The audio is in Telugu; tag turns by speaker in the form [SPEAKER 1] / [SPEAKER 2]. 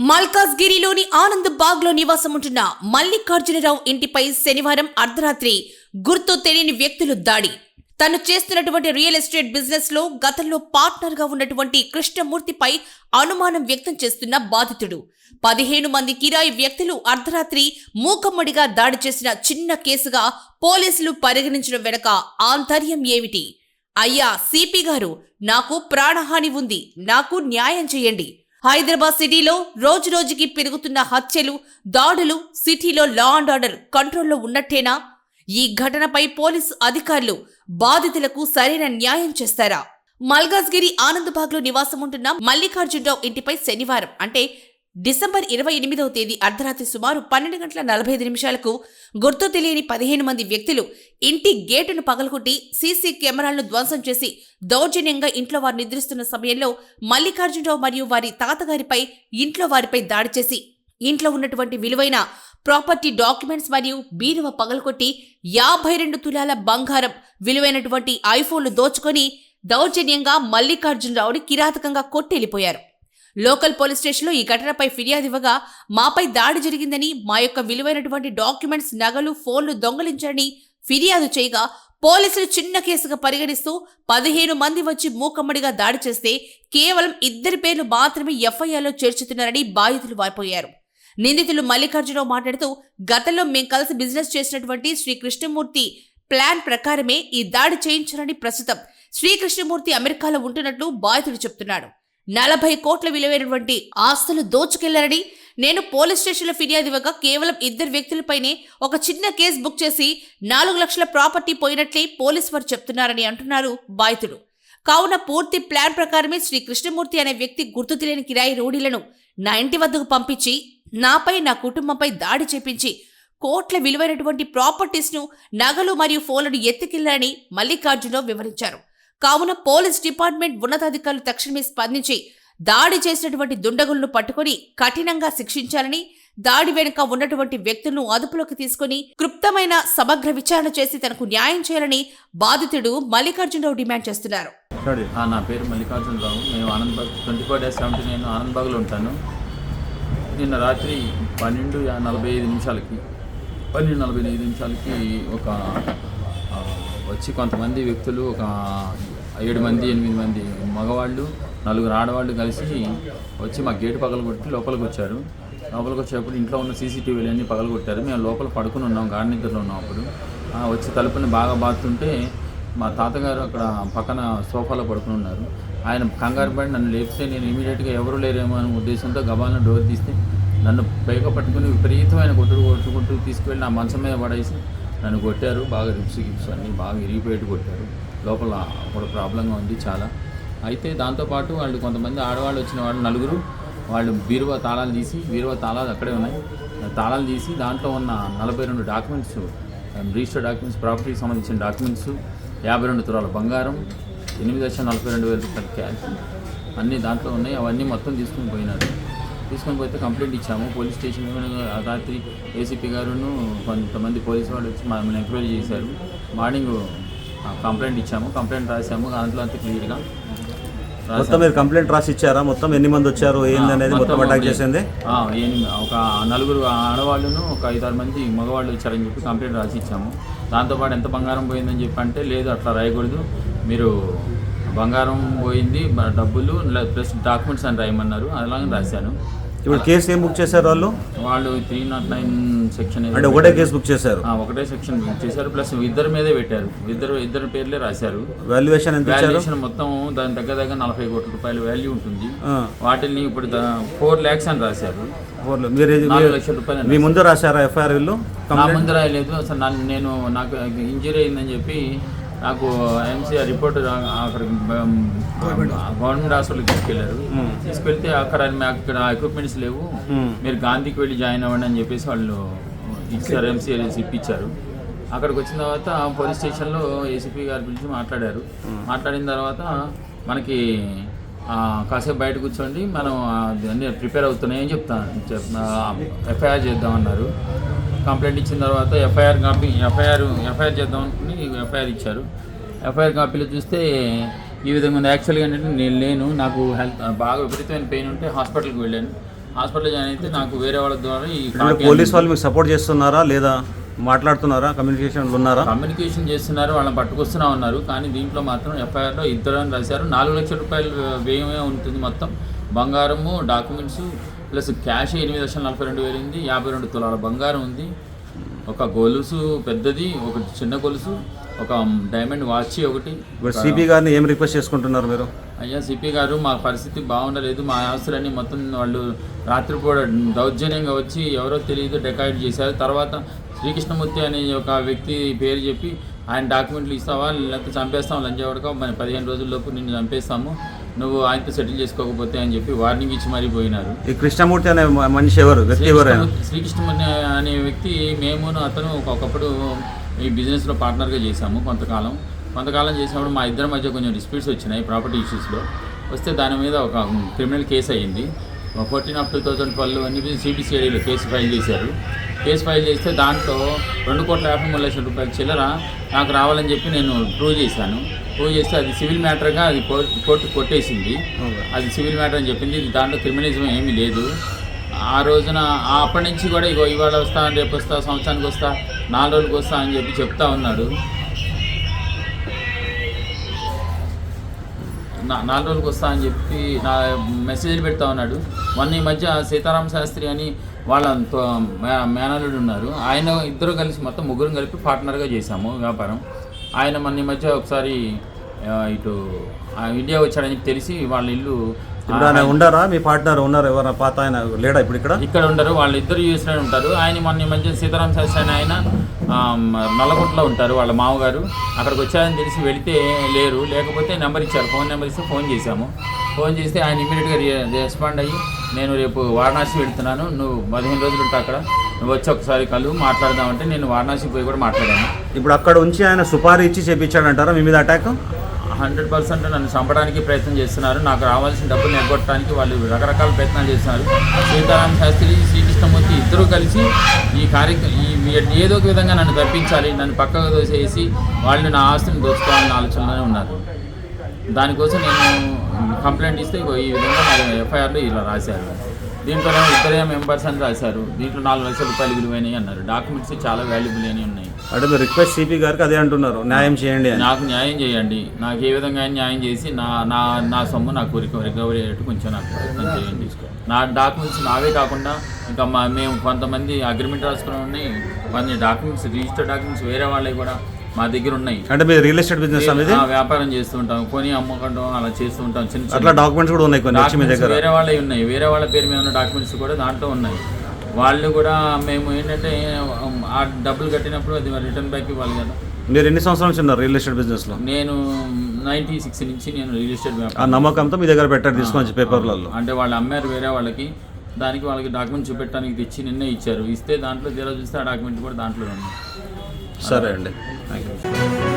[SPEAKER 1] మల్కాజ్గిరిలోని ఆనంద్ బాగ్లో నివాసం ఉంటున్న మల్లికార్జునరావు ఇంటిపై శనివారం అర్ధరాత్రి గుర్తు తెలియని వ్యక్తులు దాడి. తను చేస్తున్నటువంటి రియల్ ఎస్టేట్ బిజినెస్లో గతంలో పార్ట్నర్గా ఉన్నటువంటి కృష్ణమూర్తిపై అనుమానం వ్యక్తం చేస్తున్న బాధితుడు. పదిహేను మంది కిరాయి వ్యక్తులు అర్ధరాత్రి మూకమ్మడిగా దాడి చేసిన చిన్న కేసుగా పోలీసులు పరిగణించడం వెనక ఆంతర్యం ఏమిటి? అయ్యా సిపి గారు నాకు ప్రాణహాని ఉంది. నాకు న్యాయం చేయండి. హైదరాబాద్ సిటీలో రోజు రోజుకి పెరుగుతున్న హత్యలు దాడులు సిటీలో లా అండ్ ఆర్డర్ కంట్రోల్లో ఉన్నట్టేనా? ఈ ఘటనపై పోలీసు అధికారులు బాధితులకు సరైన న్యాయం చేస్తారా? మల్కాజ్గిరి ఆనందబాగ్లో నివాసం ఉంటున్న మల్లికార్జునరావు ఇంటిపై శనివారం అంటే డిసెంబర్ ఇరవై ఎనిమిదవ తేదీ అర్ధరాత్రి సుమారు పన్నెండు గంటల నలభై ఐదు నిమిషాలకు గుర్తు తెలియని పదిహేను మంది వ్యక్తులు ఇంటి గేటును పగలగొట్టి సీసీ కెమెరాలను ధ్వంసం చేసి దౌర్జన్యంగా ఇంట్లో వారు నిద్రిస్తున్న సమయంలో మల్లికార్జునరావు మరియు వారి తాతగారిపై ఇంట్లో వారిపై దాడి చేసి ఇంట్లో ఉన్నటువంటి విలువైన ప్రాపర్టీ డాక్యుమెంట్స్ మరియు బీరువ పగలకొట్టి యాభై రెండు తులాల బంగారం విలువైనటువంటి ఐఫోన్లు దోచుకొని దౌర్జన్యంగా మల్లికార్జునరావుని కిరాతకంగా కొట్టెళ్ళిపోయారు లోకల్ పోలీస్ స్టేషన్లో ఈ ఘటనపై ఫిర్యాదు ఇవ్వగా మాపై దాడి జరిగిందని మా యొక్క విలువైనటువంటి డాక్యుమెంట్స్ నగలు ఫోన్లు దొంగలించారని ఫిర్యాదు చేయగా పోలీసులు చిన్న కేసుగా పరిగణిస్తూ పదిహేను మంది వచ్చి మూకమ్మడిగా దాడి చేస్తే కేవలం ఇద్దరి పేర్లు మాత్రమే ఎఫ్ఐఆర్లో చేర్చుతున్నారని బాధితులు వారిపోయారు నిందితులు మల్లికార్జునరావు మాట్లాడుతూ గతంలో మేం కలిసి బిజినెస్ చేసినటువంటి శ్రీ కృష్ణమూర్తి ప్లాన్ ప్రకారమే ఈ దాడి చేయించారని ప్రస్తుతం శ్రీకృష్ణమూర్తి అమెరికాలో ఉంటున్నట్లు బాధితుడు చెప్తున్నాడు. నలభై కోట్ల విలువైనటువంటి ఆస్తులు దోచుకెళ్ళారని నేను పోలీస్ స్టేషన్లో ఫిర్యాదు ఇవ్వగా కేవలం ఇద్దరు వ్యక్తులపైనే ఒక చిన్న కేసు బుక్ చేసి నాలుగు లక్షల ప్రాపర్టీ పోయినట్లే పోలీస్ వారు చెప్తున్నారని అంటున్నారు బాధితుడు కావున పూర్తి ప్లాన్ ప్రకారమే శ్రీ కృష్ణమూర్తి అనే వ్యక్తి గుర్తు తెలియని కిరాయి రోడీలను నా ఇంటి వద్దకు పంపించి నాపై నా కుటుంబంపై దాడి చేపించి కోట్ల విలువైనటువంటి ప్రాపర్టీస్ను నగలు మరియు ఫోన్లను ఎత్తుకెళ్ళారని మల్లికార్జునరావు వివరించారు. కావున పోలీస్ డిపార్ట్మెంట్ ఉన్నతాధికారులు తక్షణమే స్పందించి దాడి చేసినటువంటి దుండగులను పట్టుకొని కఠినంగా శిక్షించాలని దాడి వెనుక ఉన్నటువంటి వ్యక్తులను అదుపులోకి తీసుకుని క్లుప్తమైన సమగ్ర విచారణ చేసి తనకు న్యాయం చేయాలని బాధితుడు మల్లికార్జునరావు డిమాండ్ చేస్తున్నారు.
[SPEAKER 2] నా పేరు మల్లికార్జునరావు. మేము Anandbagh twenty four days seventy nine ఆనందబాగ్లో ఉంటాను. నిన్న రాత్రి పన్నెండు నలభై ఐదు నిమిషాలకి పన్నెండు నలభై ఐదు నిమిషాలకి ఒక వచ్చి కొంతమంది వ్యక్తులు ఒక ఏడు మంది ఎనిమిది మంది మగవాళ్ళు నలుగురు ఆడవాళ్ళు కలిసి వచ్చి మా గేటు పగలగొట్టి లోపలికి వచ్చారు. లోపలికి వచ్చేటప్పుడు ఇంట్లో ఉన్న సీసీటీవీలు అన్నీ పగలగొట్టారు మేము లోపల పడుకుని ఉన్నాం గాడి నిద్రలో ఉన్నాం అప్పుడు. వచ్చి తలుపుని బాగా బాతుంటే మా తాతగారు అక్కడ పక్కన సోఫాలో పడుకుని ఉన్నారు. ఆయన కంగారు పడి నన్ను లేపితే నేను ఇమీడియట్గా ఎవరు లేరేమో అనే ఉద్దేశంతో గబాలను డోర్ తీస్తే నన్ను పైక పట్టుకుని విపరీతమైన కొట్టుడు కొట్టుకుంటూ తీసుకువెళ్ళి నా మంచం మీద పడేసి నన్ను కొట్టారు బాగా రిప్స్ గిప్స్ అన్నీ బాగా ఇరిగిపోయేట్టు కొట్టారు. లోపల కూడా ప్రాబ్లంగా ఉంది చాలా. అయితే దాంతోపాటు వాళ్ళు కొంతమంది ఆడవాళ్ళు వచ్చిన వాళ్ళు నలుగురు వాళ్ళు బీరువా తాళాలు తీసి బీరువా తాళాలు అక్కడే ఉన్నాయి. తాళాలు తీసి దాంట్లో ఉన్న నలభై రెండు డాక్యుమెంట్స్ రిజిస్టర్ డాక్యుమెంట్స్ ప్రాపర్టీకి సంబంధించిన డాక్యుమెంట్స్ యాభై రెండు తులాల బంగారం ఎనిమిది లక్షల నలభై రెండు వేల రూపాయల క్యాష్ అన్నీ దాంట్లో ఉన్నాయి. అవన్నీ మొత్తం తీసుకుని పోయినారు. తీసుకొని పోతే కంప్లైంట్ ఇచ్చాము. పోలీస్ స్టేషన్ రాత్రి ఏసీపీ గారును కొంతమంది పోలీసు వాళ్ళు వచ్చి మమ్మల్ని ఎంక్వైరీ చేశారు. మార్నింగ్ కంప్లైంట్ ఇచ్చాము. కంప్లైంట్ రాసాము దాంట్లో అంతా క్లియర్గా
[SPEAKER 3] మొత్తం మీరు కంప్లైంట్ రాసి ఇచ్చారా? మొత్తం ఎన్ని మంది వచ్చారు? ఏంది అనేది మొత్తం అటాక్ చేసింది?
[SPEAKER 2] ఒక నలుగురు ఆడవాళ్ళును ఒక ఐదారు మంది మగవాళ్ళు వచ్చారని చెప్పి కంప్లైంట్ రాసి ఇచ్చాము. దాంతోపాటు ఎంత బంగారం పోయిందని చెప్పి అంటే లేదు అట్లా రాయకూడదు. మీరు బంగారం పోయింది బ- డబ్బులు ప్లస్ డాక్యుమెంట్స్ అని రాయమన్నారు అలాగే రాశాను.
[SPEAKER 3] ఇప్పుడు కేసు ఏం బుక్ చేశారు వాళ్ళు?
[SPEAKER 2] వాళ్ళు త్రీ నాట్ నైన్ సెక్షన్
[SPEAKER 3] అంటే ఒకటే కేసు బుక్ చేశారు?
[SPEAKER 2] ఒకటే సెక్షన్ బుక్ చేశారు ప్లస్ ఇద్దరి మీదే పెట్టారు. ఇద్దరు ఇద్దరు పేర్లే రాశారు.
[SPEAKER 3] వాల్యుయేషన్
[SPEAKER 2] వాల్యుయేషన్ మొత్తం దాని దగ్గర దగ్గర నలభై కోట్ల రూపాయల వాల్యూ ఉంటుంది. వాటిని ఇప్పుడు ఫోర్ ల్యాక్స్ అని రాశారు.
[SPEAKER 3] మీ ముందు రాశారా ఎఫ్ఐఆర్ వీళ్ళు?
[SPEAKER 2] నా ముందు రాయలేదు అసలు నేను నాకు ఇంజరీ అయిందని చెప్పి నాకు ఎంసీఆర్ రిపోర్ట్ అక్కడ గవర్నమెంట్ హాస్పిటల్కి తీసుకెళ్ళారు. తీసుకెళ్తే అక్కడ మాకు ఇక్కడ ఎక్విప్మెంట్స్ లేవు. మీరు గాంధీకి వెళ్ళి జాయిన్ అవ్వండి అని చెప్పేసి వాళ్ళు ఇచ్చారు ఎంసీఆర్ ఇప్పించారు అక్కడికి వచ్చిన తర్వాత పోలీస్ స్టేషన్లో ఏసీపీ గారు పిలిచి మాట్లాడారు. మాట్లాడిన తర్వాత మనకి ఆ, కాసేపు బయట కూర్చోండి మనం అన్నీ ప్రిపేర్ అవుతున్నాయి అని చెప్తాను ఎఫ్ఐఆర్ చేద్దామన్నారు. కంప్లైంట్ ఇచ్చిన తర్వాత ఎఫ్ఐఆర్ కాపీ ఎఫ్ఐఆర్ ఎఫ్ఐఆర్ చేద్దాం అనుకుని ఎఫ్ఐఆర్ ఇచ్చారు. ఎఫ్ఐఆర్ కాపీలో చూస్తే ఈ విధంగా ఉంది. యాక్చువల్గా ఏంటంటే నేను లేను నాకు హెల్త్ బాగా విపరీతమైన పెయిన్ ఉంటే హాస్పిటల్కి వెళ్ళాను. హాస్పిటల్ జాయిన్ అయితే నాకు వేరే వాళ్ళ ద్వారా ఈ
[SPEAKER 3] పోలీస్ వాళ్ళు మీకు సపోర్ట్ చేస్తున్నారా లేదా మాట్లాడుతున్నారా? కమ్యూనికేషన్లు ఉన్నారా?
[SPEAKER 2] కమ్యూనికేషన్ చేస్తున్నారు వాళ్ళని పట్టుకొస్తున్నా ఉన్నారు. కానీ దీంట్లో మాత్రం ఎఫ్ఐఆర్లో ఇద్దరు అని రాశారు. నాలుగు లక్షల రూపాయలు వ్యయమే ఉంటుంది మొత్తం. బంగారము డాక్యుమెంట్స్ ప్లస్ క్యాష్ ఎనిమిది లక్షల నలభై రెండు వేలు ఉంది యాభై రెండు తులాల బంగారం ఉంది. ఒక గొలుసు పెద్దది ఒకటి చిన్న గొలుసు ఒక డైమండ్ వాచ్ ఒకటి.
[SPEAKER 3] ఇప్పుడు సిపి గారిని ఏం రిక్వెస్ట్ చేసుకుంటున్నారు మీరు?
[SPEAKER 2] అయ్యా సిపి గారు మా పరిస్థితి బాగుండలేదు. మా ఆస్తులన్నీ మొత్తం వాళ్ళు రాత్రిపూట దౌర్జన్యంగా వచ్చి ఎవరో తెలియదు డెకాయిట్ చేశారు. తర్వాత శ్రీకృష్ణమూర్తి అనే ఒక వ్యక్తి పేరు చెప్పి ఆయన డాక్యుమెంట్లు ఇస్తావా లేకపోతే చంపేస్తాం లంచవడక మన పదిహేను రోజుల్లోపు నిన్ను చంపేస్తాము. నువ్వు ఆయనతో సెటిల్ చేసుకోకపోతే అని చెప్పి వార్నింగ్ ఇచ్చి మరీ పోయినారు.
[SPEAKER 3] ఈ కృష్ణమూర్తి అనే మనిషి ఎవరు? వ్యక్తి ఎవరు ఆయన
[SPEAKER 2] శ్రీకృష్ణమూర్తి శ్రీకృష్ణమూర్తి అనే వ్యక్తి మేమును అతను ఒకప్పుడు ఈ బిజినెస్లో పార్ట్నర్గా చేశాము కొంతకాలం. కొంతకాలం చేసినప్పుడు మా ఇద్దరి మధ్య కొంచెం డిస్ప్యూట్స్ వచ్చినాయి ప్రాపర్టీ ఇష్యూస్లో. వస్తే దాని మీద ఒక క్రిమినల్ కేసు అయ్యింది. Fourteen of two thousand twelve అని సిబిసిఐడిలో కేసు ఫైల్ చేశారు. కేసు ఫైల్ చేస్తే దాంట్లో రెండు కోట్ల యాభై మూడు లక్షల రూపాయల చిల్లర నాకు రావాలని చెప్పి నేను ప్రూవ్ చేశాను. ప్రూవ్ చేస్తే అది సివిల్ మ్యాటర్గా అది కోర్టు కొట్టేసింది. అది సివిల్ మ్యాటర్ అని చెప్పింది. దాంట్లో క్రిమినలిజం ఏమీ లేదు. ఆ రోజున అప్పటి నుంచి కూడా ఇగో ఇవాళ వస్తా రేపు వస్తా సంవత్సరానికి వస్తా నాలుగు రోజులకు వస్తా అని చెప్పి చెప్తా ఉన్నాడు. నాలుగు రోజులకు వస్తా అని చెప్పి నా మెసేజ్లు పెడతా ఉన్నాడు. మొన్న ఈ మధ్య సీతారామ శాస్త్రి అని వాళ్ళ మేనల్లుడు ఉన్నారు. ఆయన ఇద్దరు కలిసి మొత్తం ముగ్గురు కలిపి పార్ట్నర్గా చేశాము వ్యాపారం. ఆయన మొన్న ఈ మధ్య ఒకసారి ఇటు ఇండియా వచ్చాడని తెలిసి వాళ్ళ ఇల్లు
[SPEAKER 3] ఉండారా? మీ పార్ట్నర్ ఉన్నారు? ఎవరైనా పాత ఆయన లేడా ఇప్పుడు ఇక్కడ?
[SPEAKER 2] ఇక్కడ ఉండరు వాళ్ళిద్దరు యూఎస్లో ఉంటారు. ఆయన మొన్న మధ్య సీతారాం శాస్త్రి అని ఆయన ఆ, నల్లగొండలో ఉంటారు వాళ్ళ మామగారు. అక్కడికి వచ్చారని తెలిసి వెళితే లేరు. లేకపోతే నెంబర్ ఇచ్చారు. ఫోన్ నెంబర్ ఇస్తే ఫోన్ చేశాము. ఫోన్ చేస్తే ఆయన ఇమీడియట్గా రెస్పాండ్ అయ్యి నేను రేపు వారణాసి వెళ్తున్నాను. నువ్వు పదిహేను రోజులు ఉంటా అక్కడ. నువ్వు వచ్చి ఒకసారి కలు మాట్లాడదామంటే నేను వారణాసి పోయి కూడా మాట్లాడాను.
[SPEAKER 3] ఇప్పుడు అక్కడ ఉంచి ఆయన సుపారీ ఇచ్చి చేపించాడంటారా? మీ మీద అటాక్
[SPEAKER 2] హండ్రెడ్ పర్సెంట్ నన్ను చంపడానికి ప్రయత్నం చేస్తున్నారు. నాకు రావాల్సిన డబ్బులు ఎగ్గొట్టడానికి వాళ్ళు రకరకాల ప్రయత్నాలు చేస్తున్నారు. సీతారాం శాస్త్రి శ్రీకృష్ణమూర్తి ఇద్దరూ కలిసి ఈ కార్యక్రమం ఈ ఏదో ఒక విధంగా నన్ను తప్పించాలి నన్ను పక్కకు దోసేసి వాళ్ళు నా ఆస్తిని దోచుకోవాలని ఆలోచనలోనే ఉన్నారు. దానికోసం నేను కంప్లైంట్ ఇస్తే ఈ విధంగా నా ఎఫ్ఐఆర్లో ఇలా రాశారు. దీంట్లో ఇద్దరే మెంబర్స్ అని రాశారు. దీంట్లో నాలుగు లక్షల రూపాయలు విలువైనవి అన్నారు. డాక్యుమెంట్స్ చాలా వాల్యుబుల్ అని ఉన్నాయి.
[SPEAKER 3] అంటే మీరు రిక్వెస్ట్ సిపి గారికి అదే అంటున్నారు. న్యాయం చేయండి అని.
[SPEAKER 2] నాకు న్యాయం చేయండి. నాకు ఏ విధంగా అయినా న్యాయం చేసి నా నా నా సొమ్ము నాకు రిక- రికవరీ అయ్యేట్టు కొంచెం నాకు ప్రయత్నం చేయండి. నా డాక్యుమెంట్స్ నావే కాకుండా ఇంకా మా మేము కొంతమంది అగ్రిమెంట్ రాసుకుని ఉన్నాయి. కొన్ని డాక్యుమెంట్స్ రిజిస్టర్ డాక్యుమెంట్స్ వేరే వాళ్ళవి కూడా మా దగ్గర ఉన్నాయి.
[SPEAKER 3] అంటే మీరు రియల్ ఎస్టేట్ బిజినెస్ అనేది
[SPEAKER 2] ఆ, వ్యాపారం చేస్తూ ఉంటాం కొని అమ్ముకుంటాం అలా చేస్తూ ఉంటాం చిన్న
[SPEAKER 3] అట్లా డాక్యుమెంట్స్ కూడా ఉన్నాయి కొన్ని మీ దగ్గర?
[SPEAKER 2] వేరే వాళ్ళవి ఉన్నాయి. వేరే వాళ్ళ పేరు మీద ఉన్న డాక్యుమెంట్స్ కూడా దాంట్లో ఉన్నాయి. వాళ్ళు కూడా మేము ఏంటంటే ఆ డబ్బులు కట్టినప్పుడు అది రిటర్న్ బ్యాక్ ఇవ్వాలి కదా.
[SPEAKER 3] మీరు ఎన్ని సంవత్సరాల నుంచి ఉన్నారు రియల్ ఎస్టేట్ బిజినెస్లో?
[SPEAKER 2] నేను నైంటీ సిక్స్ నుంచి నేను రియల్ ఎస్టేట్
[SPEAKER 3] ఆ నమ్మకంతో మీ దగ్గర పెట్టారు తీసుకొని పేపర్లలో
[SPEAKER 2] అంటే వాళ్ళు అమ్మారు వేరే వాళ్ళకి దానికి వాళ్ళకి డాక్యుమెంట్ చూపెట్టడానికి తెచ్చి నిన్నే ఇచ్చారు. ఇస్తే దాంట్లో తీరా చూస్తే ఆ డాక్యుమెంట్ కూడా దాంట్లో ఉంది.
[SPEAKER 3] సరే అండి. Thank you